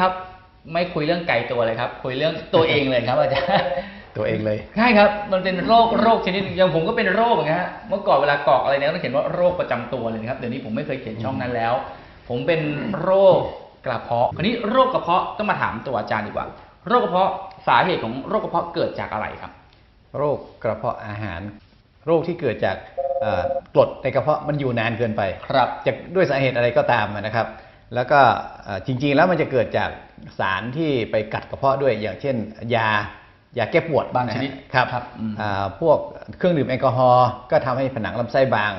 ครับไม่คุยเรื่องไก่ตัวเลยครับ คุยเรื่องตัวเองเลยครับอาจารย์ตัวเองเลยใช่ครับ มันเป็นโรคโรคชนิดหนึงอย่างผมก็เป็นโรคเหมือนกันฮะเมื่อก่อนเวลากรอกอะไรเนี่ยก็ต้องเขียนว่าโรคประจำตัวเลยนะครับเดี๋ยวนี้ผมไม่เคยเขียนช่องนั้นแล้ว ผมเป็นโรคกระเพาะคราวนี้โรคกระเพาะต้องมาถามตัวอาจารย์ดีกว่า โรคกระเพาะสาเหตุของโรคกระเพาะเกิดจากอะไรครับ โรคกระเพาะอาหาร โรคที่เกิดจากเอ่อกรดในกระเพาะมันอยู่นานเกินไป ครับ จะด้วยสาเหตุอะไรก็ตามนะครับ แล้วก็เอ่อจริงๆแล้วมันจะเกิดจากสารที่ไปกัดกระเพาะด้วยอย่างเช่น ยายาแก้ปวดบางชนิดครับครับอืมอ่าพวกเครื่องดื่มแอลกอฮอล์ก็ทำให้ผนังลำไส้บาง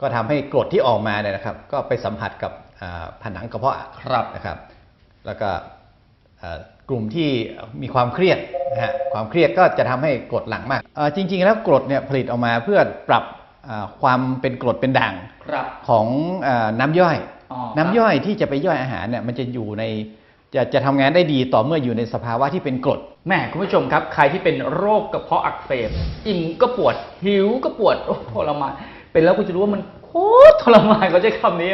ก็ทำให้กรดที่ออกมาเนี่ยนะครับ ก็ไปสัมผัสกับอ่าผนังกระเพาะครับนะครับ แล้วก็เอ่อกลุ่มที่มีความเครียดนะฮะความเครียดก็จะทำให้กรดหลั่งมากเอ่อจริง ๆ แล้วกรดเนี่ยผลิตออกมาเพื่อปรับอ่าความเป็นกรดเป็นด่างครับของเออน้ำย่อยอ๋อครับ น้ำย่อยที่จะไปย่อยอาหารเนี่ยมันจะอยู่ในจะจะทำงานได้ดีต่อเมื่ออยู่ในสภาวะที่เป็นกรดแม่คุณผู้ชมครับ ใครที่เป็นโรคกระเพาะอักเสบอิ่มก็ปวดหิวก็ปวดโอ้ทรมานเป็นแล้วคุณจะรู้ว่ามันโคตรทรมานเขาใช้คำนี้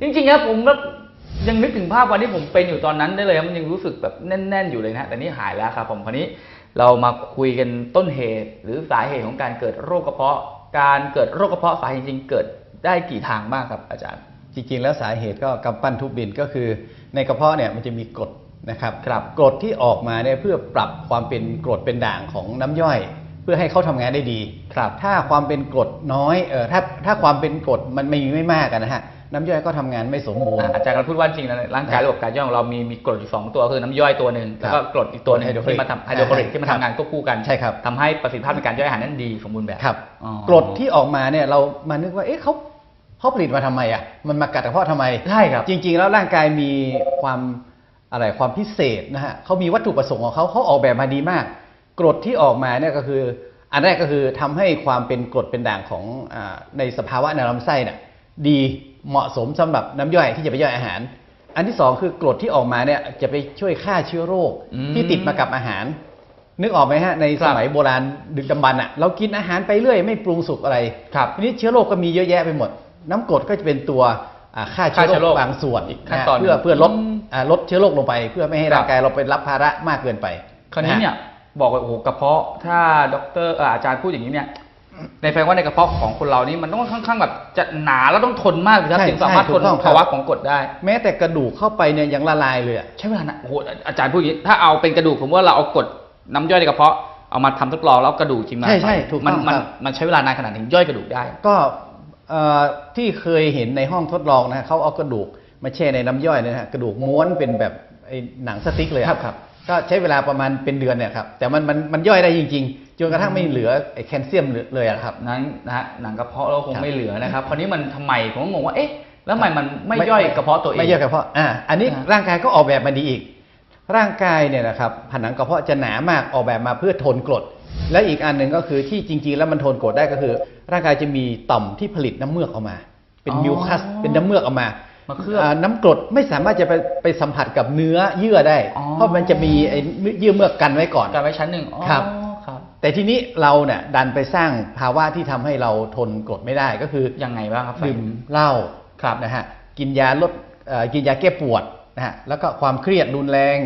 จริงๆครับผมแบบยังนึกถึงภาพวันที่ผมเป็นอยู่ตอนนั้นได้เลยครับมันยังรู้สึกแบบแน่น ๆ อยู่เลยนะฮะแต่นี่หายแล้วครับผมคราวนี้เรามาคุยกันต้นเหตุ หรือสาเหตุของการเกิดโรคกระเพาะ การเกิดโรคกระเพาะสาเหตุจริงๆเกิดได้กี่ทางบ้างครับอาจารย์ จริงๆ แล้วสาเหตุก็กำปั้นทุบดินก็คือในกระเพาะเนี่ยมันจะมีกรดนะครับครับกรดที่ออกมาเนี่ยเพื่อปรับความเป็นกรดเป็นด่างของน้ำย่อย เพื่อให้เขาทำงานได้ดีครับถ้าความเป็นกรดน้อยเออถ้าถ้าความเป็นกรดมันไม่มีไม่มากอะนะฮะน้ำย่อยก็ทำงานไม่สมบูรณ์ อะอาจารย์กำลังพูดว่าจริงๆแล้วร่างกายระบบการย่อยของเรามีมีกรดอยู่สองตัวคือน้ำย่อยตัวหนึ่งแล้วก็กรดอีกตัวหนึงไฮโดรคลิกที่มาทำไฮโดรคลอริกที่มาครับทำงานควบคู่กันใช่ครับ ทำให้ประสิทธิภาพในการย่อยอาหารนั้นดีสมบูรณ์แบบครับ อ๋อกรดที่ออกมาเนี่ยเรามานึกว่าเอ๊ะเขา เขาผลิตมาทำไมอะมันมากัดกระเพาะทำไมใช่ครับจริง ๆ แล้วร่างกายมีความอะไรความพิเศษนะฮะเขามีวัตถุประสงค์ของเขาเขาออกแบบมาดีมาก กรดที่ออกมาเนี่ยก็คือ อันแรกก็คือทำให้ความเป็นกรดเป็นด่างของอาในสภาวะในลำไส้เนี่ยดีเหมาะสมสำหรับน้ำย่อยที่จะไปย่อยอาหาร อันที่สองคือกรดที่ออกมาเนี่ยจะไปช่วยฆ่าเชื้อโรคอืมที่ติดมากับอาหาร นึกออกไหมฮะในครัสบมัยโบราณดึกดำบรรพ์อะเรากินอาหารไปเรื่อยไม่ปรุงสุกอะไรครับทีนี้เชื้อโรคก็มีเยอะแยะไปหมด น้ำกรดก็จะเป็นตัวอ่าฆ่าเชื้อฆ่าเชื้อโรโรคคบางส่วนอีกขั้นตอนะเพื่อหนึ่งเพื่อลดอืมอ่าลดเชื้อโรคลงไป เพื่อไม่ให้ครับร่างกายเราไปรับภาระมากเกินไป คราวนี้เนี่ยบอกว่าโอ้โหกระเพาะถ้าด็อกเตอร์เอ่ออาจารย์พูดอย่างนี้เนี่ยในแปลว่าในกระเพาะของคนเรานี่มันต้องค่อนข้างแบบจะหนาแล้วต้องทนมากเลยครับใช่ถึงสามารถใช่ทถูนกต้องครับภาวะของกรดได้ แม้แต่กระดูกเข้าไปเนี่ยยังละลายเลยอะใช้เวลานานโอ้โหอาจารย์พูดอย่างนี้ถ้าเอาเป็นกระดูกผมว่าเราเอากรดน้ำย่อยในกระเพาะเอามาทำทดลองแล้วกระดูกจริงมาใช่ใช่ถูกมัต้องมันครับมันใช้เวลานานขนาดถึงย่อยกระดูกได้ ก็เอ่อ ที่เคยเห็นในห้องทดลองนะฮะเขาเอากระดูกมาแช่ในน้ำย่อยเนยนะฮะกระดูกม้วนเป็นแบบไอ้หนังสติ๊กเลยอะครับครับก็ใช้เวลาประมาณเป็นเดือนเนี่ยครับแต่มันมันมันย่อยได้จริง ๆจนกระทั่งไม่เหลือไอ้แคลเซียมเลยอะครับนั้นนะฮะหนังกระเพาะเราคงครับไม่เหลือนะครับคราวนี้มันทำไมผมก็งงว่าเอ๊ะแล้วทำไมมันไม่ย่อยกระเพาะตัวเองไม่ย่อยกระเพาะอ่าอันนี้อ่าร่างกายก็ออกแบบมาดีอีก ร่างกายเนี่ยนะครับผนังกระเพาะจะหนามากออกแบบมาเพื่อทนกรด และอีกอันหนึ่งก็คือที่จริง ๆ แล้วมันทนกรดได้ก็คือ ร่างกายจะมีต่อมที่ผลิตน้ำเมือกออกมา เป็นอ๋อ มิวคัสเป็นน้ำเมือกออกมามาเคลือบาน้ำกรดไม่สามารถจะไปไปสัมผัสกับเนื้อเยื่อได้ อ๋อ เพราะมันจะมีไอ้เยื่อเมือกกันไว้ก่อนการไว้ชั้นหนึ่งอ๋อครับ ครับ แต่ทีนี้เราเนี่ยดันไปสร้างภาวะที่ทำให้เราทนกรดไม่ได้ก็คือยังไงบ้างครับดื่มเหล้าครับนะฮะกินยาลดเอ่อกินยาแก้ปวดนะฮะแล้วก็ความเครียดรุนแรง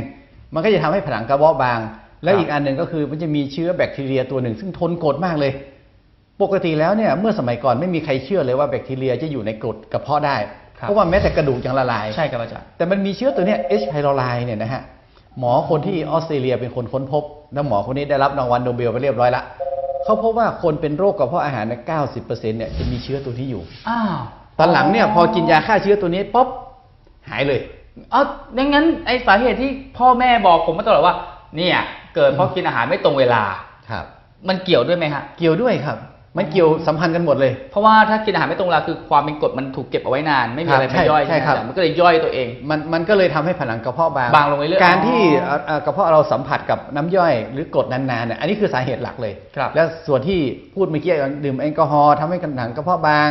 มันก็จะทำให้ผนังกระเพาะบาง และอีกอันหนึ่งก็คือมันจะมีเชื้อแบคทีเรียตัวหนึ่ง ซึ่งทนกรดมากเลย ปกติแล้วเนี่ยเมื่อสมัยก่อนไม่มีใครเชื่อเลยว่าแบคทีเรียจะอยู่ในกรดกระเพาะได้ครับเพราะว่าแม้แต่กระดูกยังละลาย ใช่ครับอาจารย์ แต่มันมีเชื้อตัวเนี้ย H. pylori เนี่ยนะฮะ หมอคนที่ออสเตรเลียเป็นคนค้นพบ แล้วหมอคนนี้ได้รับรางวัลโนเบลไปเรียบร้อยละเขาพบว่าคนเป็นโรคกระเพาะอาหารเนี่ย90%เนี่ยจะมีเชื้อตัวนี้อยู่ อ้าว ตอนหลังเนี่ยพอกินยาฆ่าเชื้อตัวนี้ป๊อบหายเลย เอ๋อดังนั้นไอสาเหตุที่พ่อแม่บอกผมมาตลอดว่า เนี่ย เกิดเพราะกินอาหารไม่ตรงเวลา ครับ มันเกี่ยวด้วยไหมฮะ เกี่ยวด้วยครับ มันเกี่ยวสัมพันธ์กันหมดเลย เพราะว่าถ้ากินอาหารไม่ตรงเวลาคือความเป็นกรดมันถูกเก็บเอาไว้นาน ไม่มีอะไรครับไปย่อยใช่ใช่ไหมครับอาจารย์มันก็เลยย่อยตัวเอง มันมันก็เลยทำให้ผนังกระเพาะบางบางลงไปเรื่อยการที่อ๋อเอ่อเอ่อกระเพาะเราสัมผัสกับน้ำย่อยหรือกรดนานๆเนี่ยอันนี้คือสาเหตุหลักเลยครับแล้วส่วนที่พูดเมื่อกี้ดื่มแอลกอฮอล์ทำให้ผนังกระเพาะบาง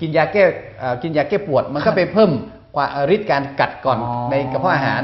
กินยาแก้เอ่อกินยาแก้ปวด มันก็ไปเพิ่มความฤทธิ์การกัดก่อนอ๋อในกระเพาะอาหาร